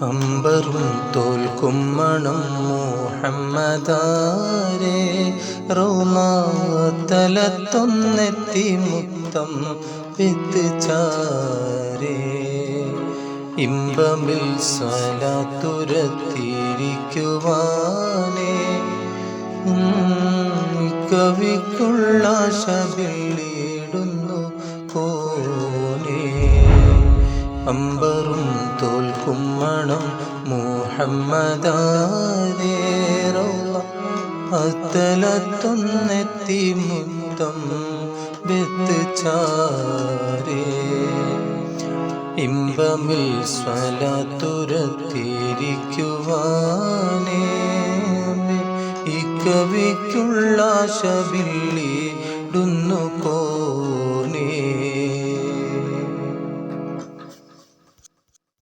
അമ്പറും തോൽക്കുമ്മണം മുഹമ്മദാരെ. റോമാതലത്തൊന്നെത്തി മുത്തം വിത്ത് ചാരേ. ഇമ്പമിൽ സ്വലാത്തുരത്തിരിക്കുവാനേ കവിക്കുള്ള ശബിളിടുന്നു കോനേ അമ്പറും തോൽക്കും മുഹമ്മദാരേറോ അത്തലത്തൊന്നെത്തി മുത്തം വെത്ത് ചാരേ ഇമ്പമിൽ സ്വലത്തുരത്തിരിക്കുവാനേ ഇക്കവിക്കുള്ള ശബില്ലിടുന്നു കോ